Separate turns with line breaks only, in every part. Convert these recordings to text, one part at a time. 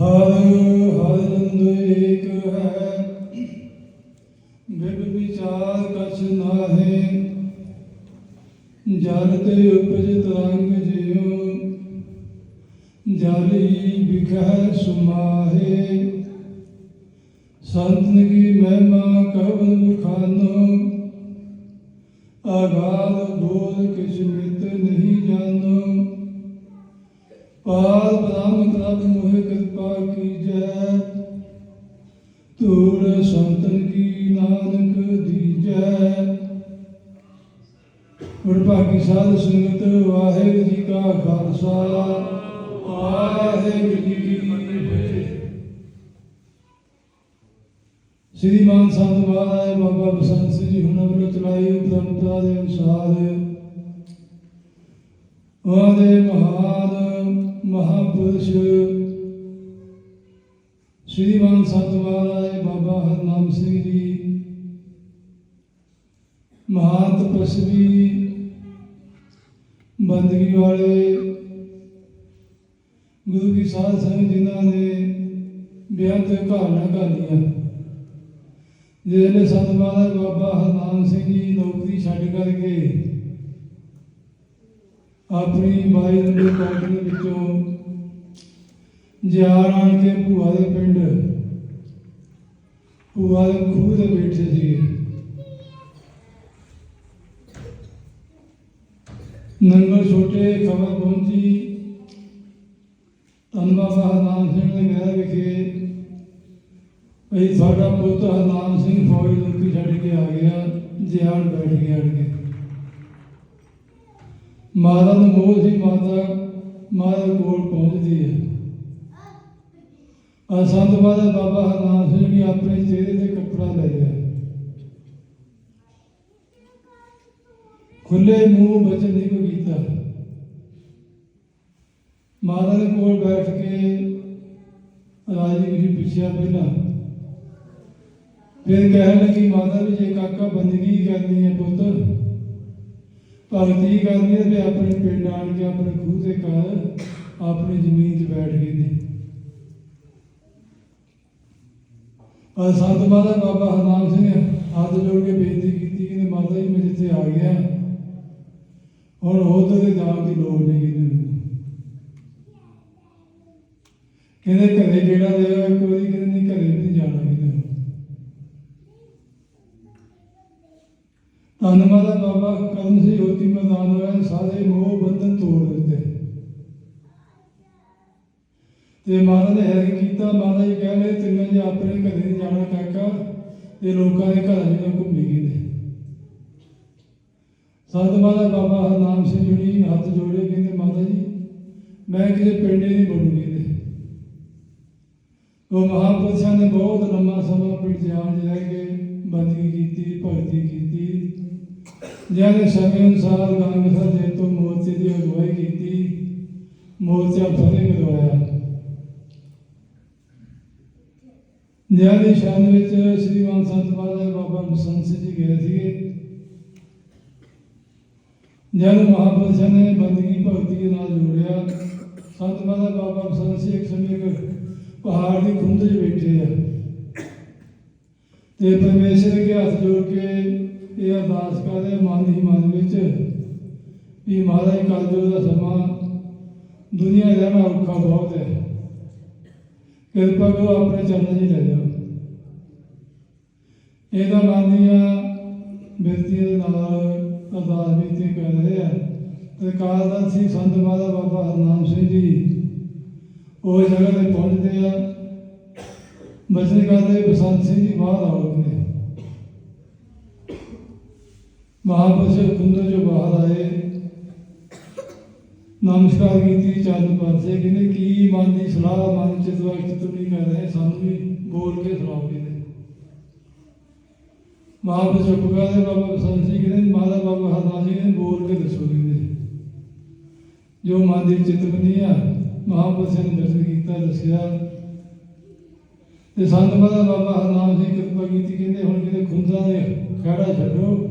ਹਰ ਹਰ ਨੰਦ ਹੈ ਬਿਬ ਵਿਚਾਰ ਕਛ ਨਾਹੇ ਜਲ ਤੇ ਉਪਜ ਤਰੰਗ ਜਿਉ ਜਾਲੀ ਬਿਖੈ ਸੁਮਾਹੇ ਸੰਤਨ ਕੀ ਮਹਿਮਾ ਕਵਨ ਬਖਾਨੋ ਆਗਾਦ ਬੋਧ ਕਿਛ ਮਿਤ ਨਹੀਂ ਜਾਣੋ ਪਾਲ ਬ੍ਰਹਮ ਪ੍ਰਭ ਮੋਹਿ ਤੂੜ ਸੰਤਨ ਕੀ ਨਾਨਕ ਦੀਜੈ? ਗੁਰਭਾਗੀ ਸਾਧ ਸੰਗਤ, ਵਾਹਿਗੁਰੂ ਜੀ ਕਾ ਖਾਲਸਾ। ਵਾਹਿਗੁਰੂ ਜੀ ਕੀ ਫਤਿਹ। ਸ੍ਰੀ ਮਾਨ ਸੰਤ ਮਹਾਰਾਜ ਬਾਬਾ ਬਸੰਤ ਸਿੰਘ ਜੀ ਹੁਣ ਵੱਲੋਂ ਚਲਾਈ ਉਪਰੰਪਰਾ ਦੇ ਅਨੁਸਾਰ। ਉਹਨਾਂ ਦੇ ਮਹਾਨ ਮਹਾਪੁਰਸ਼ ਸ੍ਰੀ ਮਾਨ ਸੰਤ ਮਹਾਰਾਜ ਬਾਬਾ ਹਰਨਾਮ ਸਿੰਘ ਜੀ ਮਹਾਨ ਤਪਸਵੀ ਬੰਦਗੀ ਵਾਲੇ, ਗੁਰੂ ਕੀ ਸਾਧ ਸੰਗਤ ਜਿਨ੍ਹਾਂ ਨੇ ਬੇਅੰਤ ਘਾਲਣਾ ਘਾਲੀਆਂ ਜਿਹੜੇ ਸੰਤ ਮਹਾਰਾਜ ਬਾਬਾ ਹਰਨਾਮ ਸਿੰਘ ਜੀ ਨੌਕਰੀ ਛੱਡ ਕਰਕੇ ਆਪਣੀ ਬਾਈ ਨੰਬਰ ਕਾਲਜ ਵਿੱਚੋਂ ਜਿਆਰ ਆਣ ਕੇ ਭੂਆ ਦੇ ਪਿੰਡ। ਭੂਆ ਦੇ ਖੂਹ ਤੇ ਬੈਠੇ ਸੀਗੇ ਨੰਗਲ ਛੋਟੇ ਖਬਰ ਪਹੁੰਚੀ। ਧੰਨ ਹਰਨਾਮ ਸਿੰਘ ਦੇ ਘਰ ਵਿਖੇ। ਭਈ ਸਾਡਾ ਪੁੱਤ ਹਰਨਾਮ ਸਿੰਘ ਫੌਜ ਨੌਕਰੀ ਛੱਡ ਕੇ ਆ ਗਿਆ। ਜਿਆਣ ਬੈਠ ਗਿਆ ਅੜ ਕੇ ਮਾਤਾ ਨੂੰ ਮੋਹ ਸੀ, ਮਾਤਾ ਮਾਤਾ ਕੋਲ ਪਹੁੰਚਦੀ ਹੈ। ਆ ਸੰਤ ਮਾਤਾ ਬਾਬਾ ਹਰਨਾਮ ਸਿੰਘ ਨੇ ਆਪਣੇ ਚਿਹਰੇ ਤੇ ਕੱਪੜਾ ਲੈ ਲਿਆ ਖੁੱਲੇ ਮੂੰਹ ਬਚਨ ਨਹੀਂ ਕੋ ਕੀਤਾ ਮਾਤਾ ਦੇ ਕੋਲ ਬੈਠ ਕੇ ਰਾਜੀ ਜੀ ਪੁੱਛਿਆ ਪਹਿਲਾਂ ਫਿਰ ਕਹਿਣ ਲੱਗੀ ਮਾਤਾ ਵੀ ਜੇ ਕਾਕਾ ਬੰਦਗੀ ਕਰਨੀ ਹੈ ਪੁੱਤ ਭਗਤੀ ਕਰਨੀ ਹੈ ਤੇ ਆਪਣੇ ਪਿੰਡ ਆਣ ਕੇ ਆਪਣੇ ਖੂਹ ਤੇ ਕਰ ਆਪਣੀ ਜ਼ਮੀਨ 'ਚ ਬੈਠ ਗਈ ਨੇ ਸੰਤ ਮਾਤਾ ਬਾਬਾ ਹਰਨਾਮ ਸਿੰਘ ਹੱਥ ਜੋੜ ਕੇ ਬੇਨਤੀ ਕੀਤੀ ਕਿ ਮਾਤਾ ਜੀ, ਮੈਂ ਜਿੱਥੇ ਆ ਗਿਆ, ਹੁਣ ਉਹ ਤੇ ਜਾਣ ਦੀ ਲੋੜ ਨਹੀਂ ਕਿਤੇ ਕਹਿੰਦੇ ਘਰੇ ਜਿਹੜਾ ਦੇਗਾ ਇੱਕ ਵਾਰੀ ਕਹਿੰਦੇ ਨਹੀਂ, ਘਰੇ ਵੀ ਨਹੀਂ ਜਾਣਾ ਕਿਤੇ ਧੰਨਵਾਦ ਹੈ ਬਾਬਾ ਕਰਮ ਸਿੰਘ ਹੋਤੀ ਮੈਦਾਨ ਹੋਇਆ ਸਾਰੇ ਮੋਹ ਬੰਧਨ ਤੋੜ ਦਿੱਤੇ। ਤੇ ਮਹਾਰਾਜ ਨੇ ਹੈਰ ਕੀਤਾ ਮਾਤਾ ਜੀ ਕਹਿੰਦੇ, ਤਿੰਨੇ ਜੀ ਆਪਣੇ ਘਰੇ ਨਹੀਂ ਜਾਣਾ ਕਾਕਾ, ਤੇ ਲੋਕਾਂ ਦੇ ਘਰਾਂ ਵਿੱਚ ਘੁੰਮੀ ਗਏ ਨੇ। ਸੰਤ ਮਾਤਾ ਬਾਬਾ ਹਰਨਾਮ ਸਿੰਘ ਜੀ ਹੱਥ ਜੋੜੇ, ਕਹਿੰਦੇ ਮਾਤਾ ਜੀ, ਮੈਂ ਕਿਸੇ ਪਿੰਡੇ ਨਹੀਂ ਬੋਲੂਗੀ ਤੇ। ਉਹ ਮਹਾਪੁਰਸ਼ਾਂ ਨੇ ਬਹੁਤ ਲੰਮਾ ਸਮਾਂ ਪਿੰਡ ਰਹਿ ਕੇ ਬੰਦਗੀ ਕੀਤੀ, ਭਗਤੀ ਕੀਤੀ। ਜਿਹਨੇ ਸਮੇਂ ਅਨੁਸਾਰ ਗੰਗ ਦੇ ਤੋਂ ਮੋਰਚੇ ਦੀ ਅਗਵਾਈ ਕੀਤੀ। ਮੋਰਚਾ ਫਤਿਹ ਕਰਵਾਇਆ। ਜਿਹਨੇ ਸ਼ਾਨ ਵਿੱਚ ਸ੍ਰੀ ਮਾਨ ਸੰਤ ਮਹਾਰਾਜ ਬਾਬਾ ਬਸੰਤ ਸਿੰਘ ਜੀ ਗਏ ਸੀਗੇ। ਜਦ ਮਹਾਪੁਰਸ਼ਾਂ ਨੇ ਬੰਦਗੀ ਭਗਤੀ ਦੇ ਨਾਲ ਜੋੜਿਆ ਸੰਤ ਮਹਾਰਾਜ ਬਾਬਾ ਬਸੰਤ ਸਿੰਘ ਇੱਕ ਸਮੇਂ ਇੱਕ ਪਹਾੜ ਦੀ ਖੁੰਦ 'ਚ ਬੈਠੇ ਆ। ਤੇ ਪਰਮੇਸ਼ਰ ਦੇ ਹੱਥ ਜੋੜ ਕੇ ਇਹ ਅਰਦਾਸ ਕਰਦੇ ਮਨ ਹੀ ਮਨ ਵਿੱਚ ਵੀ ਮਹਾਰਾਜ, ਕਲਯੁਗ ਦਾ ਸਮਾਂ, ਦੁਨੀਆ ਰਹਿਣਾ ਔਖਾ ਬਹੁਤ ਹੈ। ਕਿਰਪਾ ਕਰੋ, ਆਪਣੇ ਚਰਨਾਂ 'ਚ ਲੈ ਜਾਓ। ਇਹਦਾ ਮਨ ਦੀਆਂ ਬਿਰਤੀਆਂ ਦੇ ਨਾਲ ਅਰਦਾਸ ਬੇਨਤੀ ਕਰ ਰਹੇ ਆ। ਤੇ ਕਾਲਦਾਨ ਸੀ ਸੰਤ ਮਾਤਾ ਬਾਬਾ ਹਰਨਾਮ ਸਿੰਘ ਜੀ ਉਹ ਜਗ੍ਹਾ ਤੇ ਪਹੁੰਚਦੇ ਆ। ਬਚਨ ਕਰਦੇ ਬਸੰਤ ਸਿੰਘ ਜੀ ਬਾਹਰ ਆਉਂਦੇ ਨੇ ਮਹਾਪੁਰਸ਼ ਕੁੰਦਰ ਜੋ ਬਾਹਰ ਆਏ। ਨਮਸਕਾਰ ਕੀਤੀ ਚਰਨ ਪਾਸੇ ਕਹਿੰਦੇ ਕੀ ਮਨ ਦੀ ਸਲਾਹ, ਮਨ ਚ ਦਵਾਈ ਤੁਸੀਂ ਕਰ ਰਹੇ? ਸਾਨੂੰ ਵੀ ਬੋਲ ਕੇ ਸੁਣਾਓ ਕਹਿੰਦੇ ਮਹਾਪੁਰਸ਼ ਚੁੱਪ ਕਰਦੇ ਬਾਬਾ ਬਸੰਤ ਸਿੰਘ ਕਹਿੰਦੇ ਮਾਤਾ ਬਾਬਾ ਹਰਦਾਸ ਜੀ ਨੇ ਬੋਲ ਕੇ ਦੱਸੋ ਕਹਿੰਦੇ ਜੋ ਮਨ ਦੀ ਚਿੱਤ ਆ, ਮਹਾਪੁਰਸ਼ ਨੇ ਦਰਸ਼ਨ ਕੀਤਾ, ਦੱਸਿਆ। ਤੇ ਸੰਤ ਮਾਤਾ ਬਾਬਾ ਹਰਨਾਮ ਸਿੰਘ ਕਿਰਪਾ ਕੀਤੀ, ਕਹਿੰਦੇ ਹੁਣ ਕਿਤੇ ਖੁੰਦਾਂ ਦੇ ਖੜਾ ਛੱਡੋ।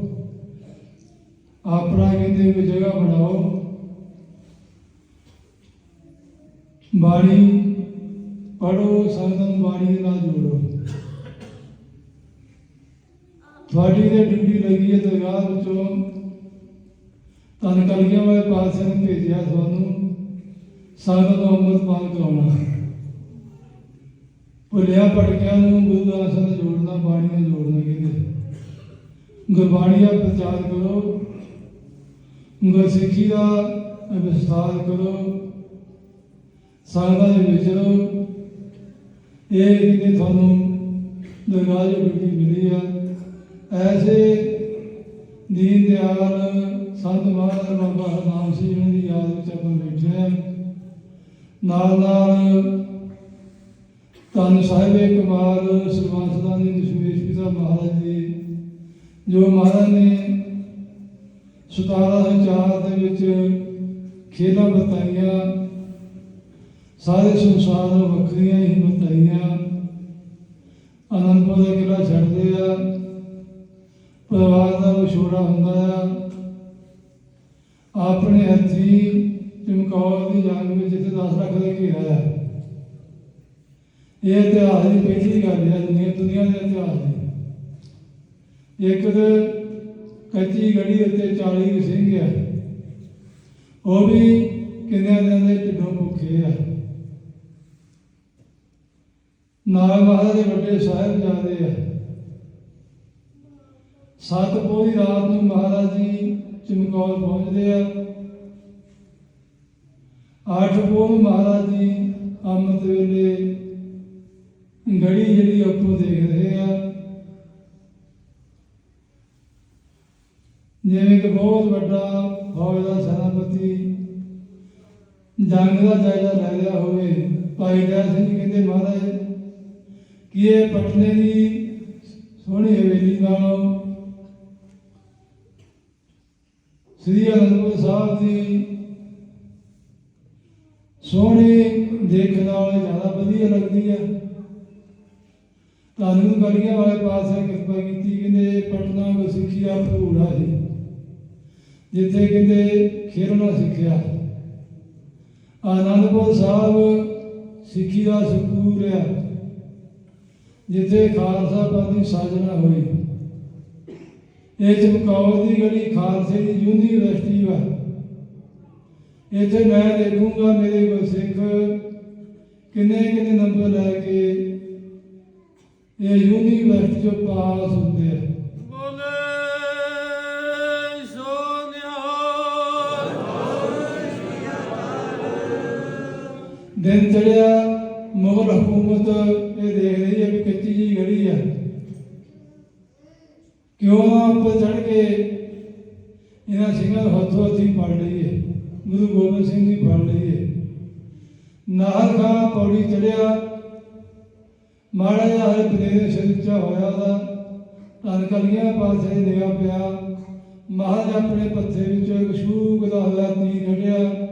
ਆਪਣਾ ਕਹਿੰਦੇ ਕੋਈ ਜਗ੍ਹਾ ਬਣਾਓ। ਬਾਣੀ ਪੜੋ ਸੰਗਤ ਨੂੰ ਬਾਣੀ ਨਾਲ ਜੋੜੋ। ਤੁਹਾਡੀ ਤੇ ਡਿਊਟੀ ਲੱਗੀ ਹੈ ਦਰਗਾਹ ਵਿੱਚੋਂ ਤਨ ਕਲੀਆਂ ਵਾਲੇ ਪਾਸੇ ਨੇ ਭੇਜਿਆ ਤੁਹਾਨੂੰ, ਸੰਗਤ ਨੂੰ ਅੰਮ੍ਰਿਤ ਪਾਨ ਕਰਾਉਣਾ। ਭੁੱਲਿਆ ਭਟਕਿਆਂ ਨੂੰ ਗੁਰੂ ਦਾ ਸਾਹਿਬ ਜੋੜਨਾ, ਬਾਣੀ ਨਾਲ ਜੋੜਨਾ ਕਹਿੰਦੇ ਗੁਰਬਾਣੀ ਦਾ ਪ੍ਰਚਾਰ ਕਰੋ। ਗੁਰਸਿੱਖੀ ਦਾ ਵਿਸਥਾਰ ਕਰੋ। ਸੰਗਤਾਂ ਦੇ ਵਿੱਚ ਇਹ ਕਿਤੇ ਤੁਹਾਨੂੰ ਦਰਗਾਹ ਦੀ ਮਿਲੀ ਆ, ਐਸੇ ਦੀਨ ਦਿਆਲ ਸੰਤ ਮਹਾਰਾਜ ਬਾਬਾ ਹਰਨਾਮ ਸਿੰਘ ਜੀ ਦੀ ਯਾਦ ਵਿੱਚ ਆਪਾਂ ਬੈਠੇ ਹਾਂ ਨਾਲ ਨਾਲ ਧੰਨ ਸਾਹਿਬੇ ਕਮਾਲ ਸਰਬੰਸਦਾਂ ਦੀ ਦਸ਼ਮੇਸ਼ ਪਿਤਾ ਮਹਾਰਾਜ ਜੀ, ਜੋ ਮਹਾਰਾਜ ਨੇ 1704 ਦੇ ਵਿੱਚ ਖੇਡਾਂ ਬਤਾਈਆਂ ਸਾਰੇ ਸੰਸਾਰ ਨੂੰ ਵੱਖਰੀਆਂ ਹੀ ਬਤਾਈਆਂ ਅਨੰਦਪੁਰ ਦਾ ਕਿਲਾ ਛੱਡਦੇ ਆ। ਪਰਿਵਾਰ ਦਾ ਵਿਛੋੜਾ ਹੁੰਦਾ ਆ। ਆਪਣੇ ਹੱਥੀ ਚਮਕੌਰ ਦੀ ਜੰਗ ਵਿੱਚ ਜਿੱਥੇ 10 ਲੱਖ ਘੇਰਾ ਆ। ਇਹ ਇਤਿਹਾਸ ਦੀ ਪਹਿਲੀ ਗੱਲ ਹੈ ਦੁਨੀਆ ਦੁਨੀਆ ਦੇ ਇਤਿਹਾਸ ਦੀ। ਇੱਕ ਤਾਂ ਕੱਚੀ ਗੜੀ ਉੱਤੇ 40 ਸਿੰਘ ਆ। ਉਹ ਵੀ ਕਿੰਨਿਆਂ ਦਿਨਾਂ ਦੇ ਢਿੱਡੋਂ ਭੁੱਖੇ ਆ। ਨਾਲ ਮਹਾਰਾਜ ਦੇ ਵੱਡੇ ਸਾਹਿਬ ਜਾਂਦੇ ਆ। ਸੱਤ ਪੋਹ ਦੀ ਰਾਤ ਨੂੰ ਮਹਾਰਾਜ ਜੀ ਚਮਕੌਰ ਪਹੁੰਚਦੇ ਆ। ਅੱਠ ਨੂੰ ਮਹਾਰਾਜ ਜੀ ਅੰਮ੍ਰਿਤ ਵੇਲੇ ਗੜੀ ਜਿਹੜੀ ਆਪੋ ਦੇਖ ਰਹੇ ਆ। ਜਿਵੇਂ ਕਿ ਬਹੁਤ ਵੱਡਾ ਫੌਜ ਦਾ ਸੈਨਾਪਤੀ ਜੰਗ ਦਾ ਜਾਇਜ਼ਾ ਲੈ ਰਿਹਾ ਹੋਵੇ। ਭਾਈ ਦਇਆ ਸਿੰਘ ਕਹਿੰਦੇ, ਮਹਾਰਾਜ ਕਿ ਇਹ ਪਟਨੇ ਦੀ ਸੋਹਣੀ ਹਵੇਲੀ ਨਾਲੋਂ ਸ੍ਰੀ ਅਨੰਦਪੁਰ ਸਾਹਿਬ ਦੀ ਸੋਹਣੀ ਦੇਖਣ ਵਾਲੇ ਜ਼ਿਆਦਾ ਵਧੀਆ ਲੱਗਦੀ ਹੈ। ਤੁਹਾਨੂੰ ਗਲੀਆਂ ਵਾਲੇ ਪਾਸੇ ਕਿਰਪਾ ਕੀਤੀ, ਕਹਿੰਦੇ ਪਟਨਾ ਕੋ ਸਿੱਖਿਆ ਭੂੜਾ ਸੀ ਜਿੱਥੇ ਕਹਿੰਦੇ ਖੇਡਣਾ ਸਿੱਖਿਆ। ਆਨੰਦਪੁਰ ਸਾਹਿਬ ਸਿੱਖੀ ਦਾ ਸਕੂਲ ਆ। ਜਿੱਥੇ ਖਾਲਸਾ ਪੰਥ ਦੀ ਸਾਜਨਾ ਹੋਈ। ਇਹ ਚਮਕੌਰ ਦੀ ਗਲੀ ਖਾਲਸੇ ਦੀ ਯੂਨੀਵਰਸਿਟੀ ਵਾ। ਇੱਥੇ ਮੈਂ ਦੇਖੂੰਗਾ ਮੇਰੇ ਗੁਰਸਿੱਖ ਕਿੰਨੇ ਕਿੰਨੇ ਨੰਬਰ ਲੈ ਕੇ ਇਹ ਯੂਨੀਵਰਸਿਟੀ ਚੋਂ ਪਾਸ ਹੁੰਦੇ ਆ। ਦਿਨ ਚੜਿਆ ਮੁਗਲ ਹਕੂਮਤ ਹੈ ਗੜੀ ਆ। ਕਿਉਂ ਨਾ ਚੜ ਕੇ ਇਹਨਾਂ ਸਿੰਘਾਂ ਨੂੰ ਹੱਥੋਂ ਹੱਥੀ ਫੜ ਲਈਏ ਗੁਰੂ ਗੋਬਿੰਦ ਸਿੰਘ ਜੀ ਫੜ ਲਈਏ ਨਾਹਰ ਖਾਂ ਪੌੜੀ ਚੜਿਆ ਮਾੜਾ ਜਿਹਾ ਹਰ ਬਨੇਰੇ ਸਿਰ ਹੋਇਆ ਦਾ। ਧਨ ਕਲੀਆਂ ਪਾਸੇ ਨਿਗਾ ਪਿਆ। ਮਹਾਰਾਜ ਆਪਣੇ ਪੱਥੇ ਵਿੱਚੋਂ ਇੱਕ ਸ਼ੂਕ ਦਾ ਹੋਇਆ ਤੀਰ ਕੱਢਿਆ।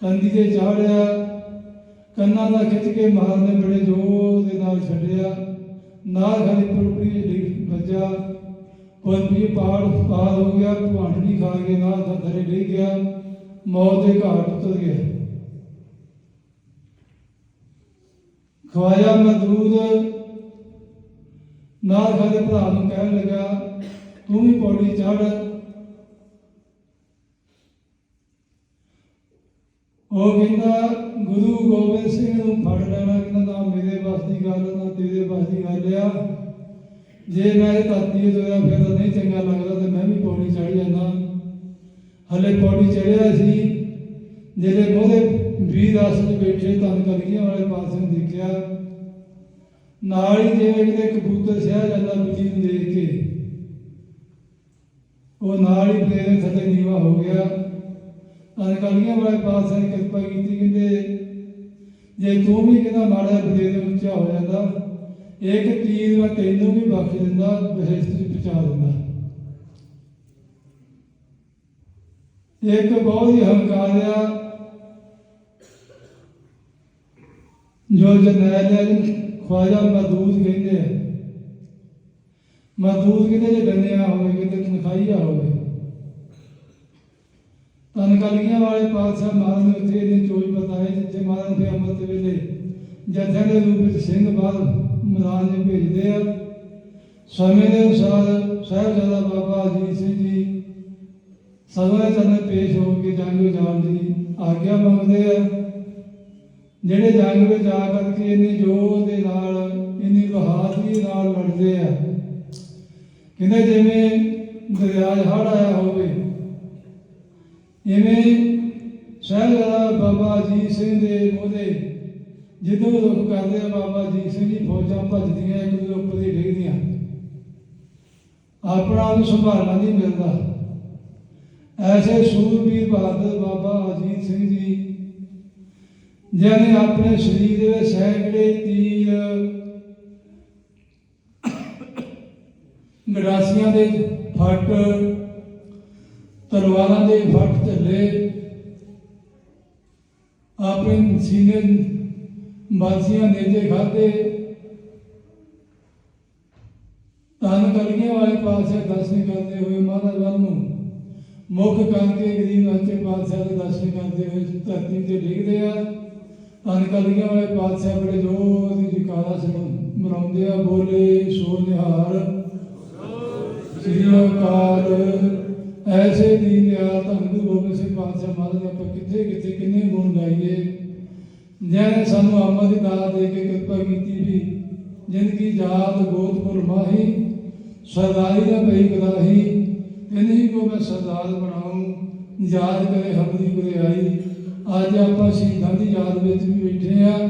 ਕੰਦੀ ਤੇ ਚਾੜਿਆ ਕੰਨਾਂ ਦਾ ਖਿੱਚ ਕੇ ਮਹਾਰਾਜ ਨੇ ਬੜੇ ਜ਼ੋਰ ਦੇ ਨਾਲ ਛੱਡਿਆ। ਨਾਲ ਖਾਲੀ ਪੁਰਪੜੀ ਡਿੱਗ ਵੱਜਾ ਪੁਰਪੜੀ ਪਾੜ ਪਾਰ ਹੋ ਗਿਆ ਭਵਾਂਡਣੀ ਖਾ ਕੇ ਨਾਲ ਦਾ ਥੱਲੇ ਗਿਆ, ਮੌਤ ਦੇ ਘਾਟ ਉਤਰ ਗਿਆ। ਖਵਾਜਾ ਮਦਰੂਦ ਨਾਲ ਖਾਦੇ ਭਰਾ ਨੂੰ ਕਹਿਣ ਲੱਗਾ, ਤੂੰ ਵੀ ਪੌੜੀ ਚੜ ਉਹ ਕਹਿੰਦਾ ਗੁਰੂ ਗੋਬਿੰਦ ਸਿੰਘ ਨੂੰ ਫੜ ਲੈਣਾ, ਕਹਿੰਦਾ ਨਾ ਮੇਰੇ ਵੱਸ ਦੀ ਗੱਲ ਨਾ ਤੇਰੇ ਵੱਸ ਦੀ ਗੱਲ ਆ। ਜੇ ਮੈਂ ਇਹ ਧਰਤੀ ਤੇ ਹੋਇਆ ਫਿਰ ਨਹੀਂ ਚੰਗਾ ਲੱਗਦਾ ਤੇ ਮੈਂ ਵੀ ਪੌੜੀ ਚੜ ਜਾਂਦਾ। ਹਲੇ ਪੌੜੀ ਚੜਿਆ ਸੀ, ਜਿਹੜੇ ਉਹਦੇ ਵੀਰ ਆਸਨ 'ਚ ਬੈਠੇ ਧੰਨ ਕਲਗੀਆਂ ਵਾਲੇ ਪਾਸੇ ਨੂੰ ਦੇਖਿਆ। ਨਾਲ ਹੀ ਜਿਵੇਂ ਕਿਤੇ ਕਬੂਤਰ ਸਿਆ ਜਾਂਦਾ ਬਿੱਲੀ ਨੂੰ ਦੇਖ ਕੇ। ਉਹ ਨਾਲ ਹੀ ਪਲੇਰੇ ਥੱਲੇ ਨੀਵਾ ਹੋ ਗਿਆ। ਅਨਕਲੀਆਂ ਵਾਲੇ ਪਾਸੇ ਨੇ ਕਿਰਪਾ ਕੀਤੀ, ਕਹਿੰਦੇ ਜੇ ਤੂੰ ਵੀ ਕਹਿੰਦਾ ਮਾੜਾ ਬਲੇਰੇ ਉੱਚਾ ਹੋ ਜਾਂਦਾ, ਇੱਕ ਤੀਰ ਮੈਂ ਤੈਨੂੰ ਵੀ ਬਖਸ਼ ਦਿੰਦਾ ਬਹਿਸ਼ਤ ਚ ਪਹੁੰਚਾ ਦਿੰਦਾ। ਇੱਕ ਬਹੁਤ ਹੀ ਹੰਕਾਰਿਆ ਜੋ ਜਰਨੈਲ ਖਵਾਜਾ ਮਦੂਦ ਕਹਿੰਦੇ ਆ। ਮਦੂਦ ਕਹਿੰਦੇ, ਜੇ ਡੰਨਿਆ ਹੋਵੇ, ਕਿਤੇ ਤਨਖਾਹੀਆ ਹੋਵੇ। ਤਨ ਵਾਲੇ ਪਾਤਸ਼ਾਹ ਮਹਾਰਾਜ ਨੇ ਉੱਥੇ ਇਹਨੇ ਚੋਜ ਬਤਾਏ ਜਿੱਥੇ ਮਹਾਰਾਜ ਅੰਮ੍ਰਿਤ ਵੇਲੇ ਜਥੇ ਦੇ ਵਿੱਚ ਸਿੰਘ ਬਾਹਰ ਮੈਦਾਨ 'ਚ ਭੇਜਦੇ ਆ। ਸਮੇਂ ਦੇ ਅਨੁਸਾਰ ਸਾਹਿਬਜ਼ਾਦਾ ਬਾਬਾ ਅਜੀਤ ਸਿੰਘ ਜੀ ਸਭਾ ਚਰਨ ਪੇਸ਼ ਹੋ ਕੇ ਜੰਗ ਜਾਣ ਦੀ ਆਗਿਆ ਮੰਗਦੇ ਆ। ਜਿਹੜੇ ਜੰਗ ਵਿੱਚ ਜਾ ਕਰਕੇ ਇੰਨੀ ਜੋਰ ਦੇ ਨਾਲ, ਇੰਨੀ ਬਹਾਦਰੀ ਨਾਲ ਲੜਦੇ ਆ, ਕਹਿੰਦੇ ਜਿਵੇਂ ਦਰਿਆ 'ਚ ਆਇਆ ਹੋਵੇ, ਇਵੇਂ ਸਾਹਿਬਜ਼ਾਦਾ ਬਾਬਾ ਅਜੀਤ ਸਿੰਘ ਦੇ ਮੋਹਦੇ ਜਦੋਂ ਰੁਕ ਕਰਦੇ ਆ ਬਾਬਾ ਅਜੀਤ ਸਿੰਘ ਜੀ ਫੌਜਾਂ ਭੱਜਦੀਆਂ, ਇੱਕ ਦੂਜੇ ਉੱਪਰ ਦੀ ਡਿੱਗਦੀਆਂ। ਆਪਣਾ ਨੂੰ ਸੰਭਾਲਣਾ ਨਹੀਂ ਮਿਲਦਾ। ਐਸੇ ਸੂਰਬੀਰ ਬਹਾਦਰ ਬਾਬਾ ਅਜੀਤ ਸਿੰਘ ਜੀ ਜਿਨ੍ਹਾਂ ਆਪਣੇ ਸਰੀਰ ਦੇ ਸੈਂਕੜੇ ਤੀਰ ਗੜਾਸੀਆਂ ਦੇ ਫੱਟ, ਤਲਵਾਰਾਂ ਦੇ ਫੱਟ ਝੱਲੇ ਆਪਣੇ ਸੀਨੇ ਬਾਸੀਆਂ ਨੇਜੇ ਖਾਦੇ ਤਨ ਕਲਗੀਆਂ ਵਾਲੇ ਪਾਸੇ ਦਰਸ਼ਨ ਕਰਦੇ ਹੋਏ ਮਹਾਰਾਜ ਵੱਲ ਨੂੰ ਮੁੱਖ ਕਰਕੇ ਗਰੀਬ ਅੱਛੇ ਪਾਤਸ਼ਾਹ ਦੇ ਦਰਸ਼ਨ ਕਰਦੇ ਹੋਏ ਧਰਤੀ ਤੇ ਡਿੱਗਦੇ ਆ। ਤਨ ਕਲਗੀਆਂ ਵਾਲੇ ਪਾਤਸ਼ਾਹ ਬੜੇ ਜ਼ੋਰ ਦੀ ਜਕਾਰਾ ਮਰਾਉਂਦੇ ਆ, ਬੋਲੇ ਸੋ ਨਿਹਾਰ। ਸ੍ਰੀ ਅਕਾਲ। ਐਸੇ ਦੀ ਨਿਹਾਲ ਧੰਨ ਗੁਰੂ ਗੋਬਿੰਦ ਸਿੰਘ ਪਾਤਸ਼ਾਹ ਮਹਾਰਾਜ ਦੇ ਆਪਾਂ ਕਿੱਥੇ ਕਿੱਥੇ ਕਿੰਨੇ ਗੁਣ ਗਾਈਏ। ਜਿਹਨੇ ਸਾਨੂੰ ਆਮਦ ਦੀ ਦਾਤ ਦੇ ਕੇ ਕਿਰਪਾ ਕੀਤੀ ਵੀ ਜ਼ਿੰਦਗੀ, ਜਾਤ ਗੋਤਪੁਰ ਮਾਹੀ, ਸਰਦਾਰੀ ਦਾ ਭਈ ਕਰਾਹੀ ਇਨਹੀ ਕੋ ਮੈਂ ਸਰਦਾਰ ਬਣਾਉਂ, ਯਾਦ ਕਰੇ ਹਮਦੀ ਕਰੇ ਆਈ ਅੱਜ ਆਪਾਂ ਸ਼ਹੀਦਾਂ ਦੀ ਯਾਦ ਵਿੱਚ ਵੀ ਬੈਠੇ ਆ,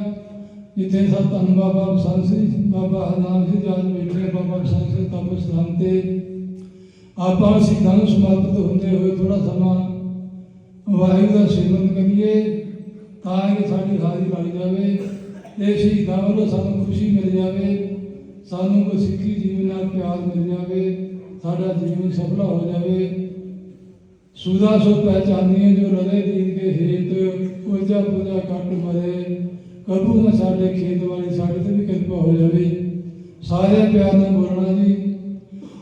ਜਿੱਥੇ ਸਭ ਧੰਨ ਬਾਬਾ ਬਸੰਤ ਬਾਬਾ ਹਰਨਾਮ ਸਿੰਘ ਯਾਦ ਬੈਠੇ ਬਾਬਾ ਬਸੰਤ ਸਿੰਘ ਤੇ। ਆਪਾਂ ਸ਼ਹੀਦਾਂ ਨੂੰ ਸਮਰਪਿਤ ਹੁੰਦੇ ਹੋਏ ਥੋੜਾ ਸਮਾਂ ਵਾਹਿਗੁਰੂ ਦਾ ਸਿਮਰਨ ਕਰੀਏ, ਤਾਂ ਕਿ ਸਾਡੀ ਹਾਜ਼ਰੀ ਲੱਗ ਜਾਵੇ। ਤੇ ਸ਼ਹੀਦਾਂ ਵੱਲੋਂ ਸਾਨੂੰ ਖੁਸ਼ੀ ਮਿਲ ਜਾਵੇ, ਸਾਨੂੰ ਕੋਈ ਸਿੱਖੀ ਜੀਵਨ ਨਾਲ ਪਿਆਰ ਮਿਲ ਜਾਵੇ, ਸਾਡਾ ਜੀਵਨ ਸਫਲਾ ਹੋ ਜਾਵੇ। ਸੁਦਾ ਸੋ ਪਹਿਚਾਨੀਏ ਜੋ ਰਦੇ ਦੀਨ ਕੇ ਹੇਤ ਉਜਾ ਪੂਜਾ ਕੱਟ ਮਰੇ। ਕਬੂ ਨਾ ਸਾਡੇ ਖੇਤ ਵਾਲੀ ਸਾਡੇ ਤੇ ਵੀ ਕਿਰਪਾ ਹੋ ਜਾਵੇ। ਸਾਰੇ ਪਿਆਰ ਨਾਲ ਬੋਲਣਾ ਜੀ।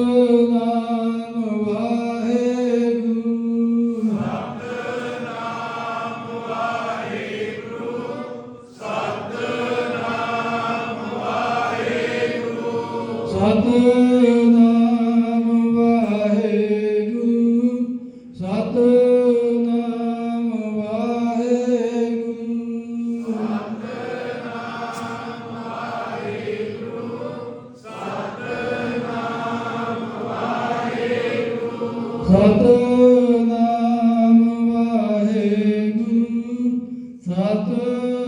Hum. Santo.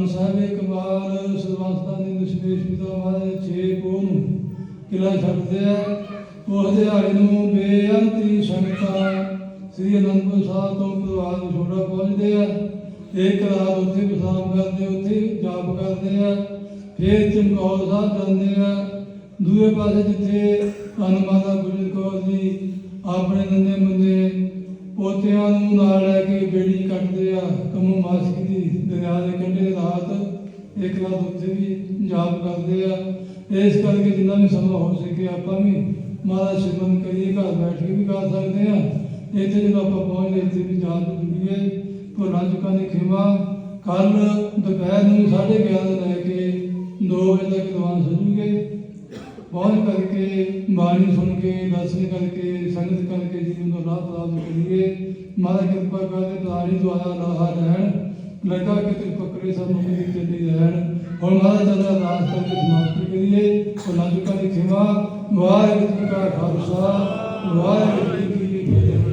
ਧੰਨ ਸਾਹਿਬ ਇਕਬਾਲ ਸਰਵਸਤਾਂ ਦੀ ਨਿਸ਼ਮੇਸ਼ ਪਿਤਾ ਮਹਾਰਾਜ ਛੇ ਕੋਹ ਕਿਲਾ ਛੱਡਦੇ ਆ, ਉਹ ਦਿਹਾੜੇ ਨੂੰ ਬੇਅੰਤੀ ਸੰਗਤਾਂ ਸ੍ਰੀ ਅਨੰਦਪੁਰ ਸਾਹਿਬ ਤੋਂ ਪ੍ਰਵਾਹ ਛੋੜਾ ਪਹੁੰਚਦੇ ਆ ਇੱਕ ਰਾਤ ਉੱਥੇ ਵਿਸ਼ਰਾਮ ਕਰਦੇ, ਉੱਥੇ ਜਾਪ ਕਰਦੇ ਆ, ਫਿਰ ਚਮਕੌਰ ਸਾਹਿਬ ਜਾਂਦੇ ਆ। ਦੂਏ ਪਾਸੇ ਜਿੱਥੇ ਧੰਨ ਮਾਤਾ ਗੁਜਰ ਕੌਰ ਜੀ, ਆਪਣੇ ਨੰਦੇ ਮੁੰਡੇ ਪੋਤਿਆਂ ਨੂੰ ਨਾਲ ਲੈ ਕੇ ਬੇੜੀ ਕੱਟਦੇ ਆ, ਕੰਮੂ ਮਾਸਕੀ ਦੀ ਦਰਿਆ ਦੇ ਕੰਢੇ ਰਾਤ ਇੱਕ ਰਾਤ ਉੱਥੇ ਵੀ ਜਾਪ ਕਰਦੇ ਆ। ਇਸ ਕਰਕੇ ਜਿੰਨਾ ਵੀ ਸਮਾਂ ਹੋ ਸਕੇ ਆਪਾਂ ਵੀ ਮਾਤਾ ਸਿਮਰਨ ਕਰੀਏ, ਘਰ ਬੈਠ ਕੇ ਵੀ ਕਰ ਸਕਦੇ ਆ। ਇੱਥੇ ਜਦੋਂ ਆਪਾਂ ਪਹੁੰਚਦੇ ਗਏ, ਇੱਥੇ ਵੀ ਜਾਪ ਜੁੜੀਏ ਭੁੱਲਾਂ ਚੁੱਕਾਂ ਦੀ ਖਿਮਾ ਕੱਲ ਦੁਪਹਿਰ ਨੂੰ 11:30 ਤੋਂ ਲੈ ਕੇ 2 ਵਜੇ ਤੱਕ ਦੀਵਾਨ ਸਜੂਗੇ। ਪਹੁੰਚ ਕਰਕੇ, ਬਾਣੀ ਸੁਣ ਕੇ, ਦਰਸ਼ਨ ਕਰਕੇ ਸੰਗਤ ਕਰਕੇ ਜੀਵਨ ਦਾ ਰਾਹ ਪ੍ਰਾਪਤ ਕਰੀਏ। ਮਾਤਾ ਕਿਰਪਾ ਕਰਕੇ ਪ੍ਰਾਣੀ ਦੁਆਰਾ ਲਾਹਾ ਰਹਿਣ। ਲੱਗਾ ਕਿ ਤੇ ਪਕੜੇ ਸਭ ਨੂੰ ਦੀ ਚੱਲੀ ਰਹਿਣ। ਹੁਣ ਮਾਤਾ ਜੀ ਦਾ ਕਰਕੇ ਸਮਾਪਤੀ ਕਰੀਏ। ਭੁੱਲਾਂ ਚੁੱਕਾਂ ਦੀ ਖਿਮਾ ਵਾਹਿਗੁਰੂ ਜੀ ਕਾ ਖਾਲਸਾ। ਵਾਹਿਗੁਰੂ ਜੀ ਕੀ ਫਤਿਹ।